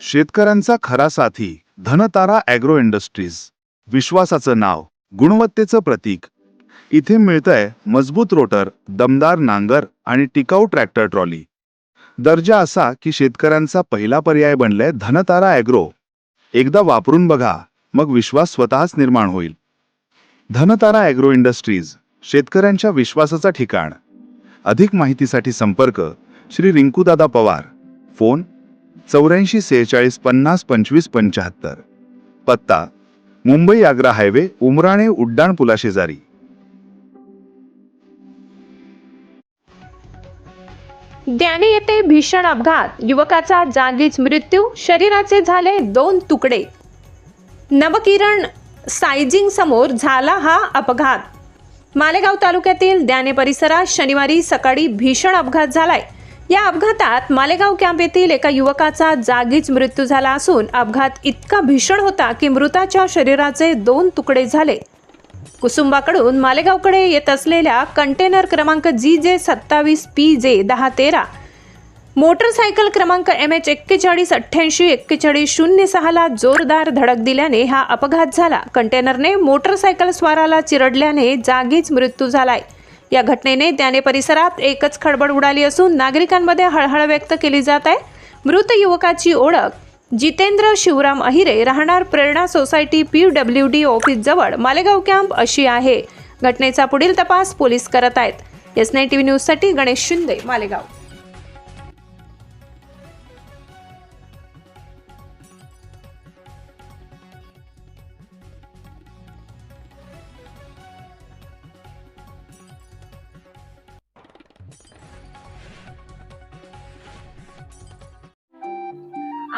शेतकऱ्यांचा खरा साथी धनतारा ॲग्रो इंडस्ट्रीज. विश्वासाचं नाव गुणवत्तेचं प्रतीक. इथे मिळतंय मजबूत रोटर दमदार नांगर आणि टिकाऊ ट्रॅक्टर ट्रॉली. दर्जा असा की शेतकऱ्यांचा पहिला पर्याय बनलाय धनतारा ॲग्रो. एकदा वापरून बघा मग विश्वास स्वतःच निर्माण होईल. धनतारा ॲग्रो इंडस्ट्रीज शेतकऱ्यांच्या विश्वासाचं ठिकाण. अधिक माहितीसाठी संपर्क श्री रिंकूदादा पवार. फोन चौऱ्याऐंशी सेहेचाळीस पन्नास पंचवीस पंच्याहत्तर. पत्ता मुंबई आग्रा हायवे उमराणे उड्डाण पुलाशेजारी द्याने येथे भीषण अपघात. युवकाचा जागीच मृत्यू शरीराचे झाले दोन तुकडे. नवकिरण सायझिंग समोर झाला हा अपघात. मालेगाव तालुक्यातील द्याने परिसरात शनिवारी सकाळी भीषण अपघात झालाय. या अपघातात मालेगाव कॅम्प येथील एका युवकाचा जागीच मृत्यू झाला असून अपघात इतका भीषण होता की मृताच्या शरीराचे दोन तुकडे झाले. कुसुंबाकडून मालेगावकडे येत असलेल्या कंटेनर क्रमांक जी जे सत्तावीस पी जे दहा तेरा मोटरसायकल क्रमांक एम एच एक्केचाळीस अठ्ठ्याऐंशी एक्केचाळीस शून्य सहाला जोरदार धडक दिल्याने हा अपघात झाला. कंटेनरने मोटरसायकल स्वाराला चिरडल्याने जागीच मृत्यू झालाय. या घटनेने त्याने परिसरात एकच खळबळ उडाली असून नागरिकांमध्ये हळहळ व्यक्त केली जात आहे. मृत युवकाची ओळख जितेंद्र शिवराम अहिरे राहणार Prerna society P W D office जवळ मालेगाव कॅम्प अशी आहे. घटनेचा पुढील तपास पोलीस करत आहेत. एस नाईन टी व्ही न्यूजसाठी गणेश शिंदे मालेगाव.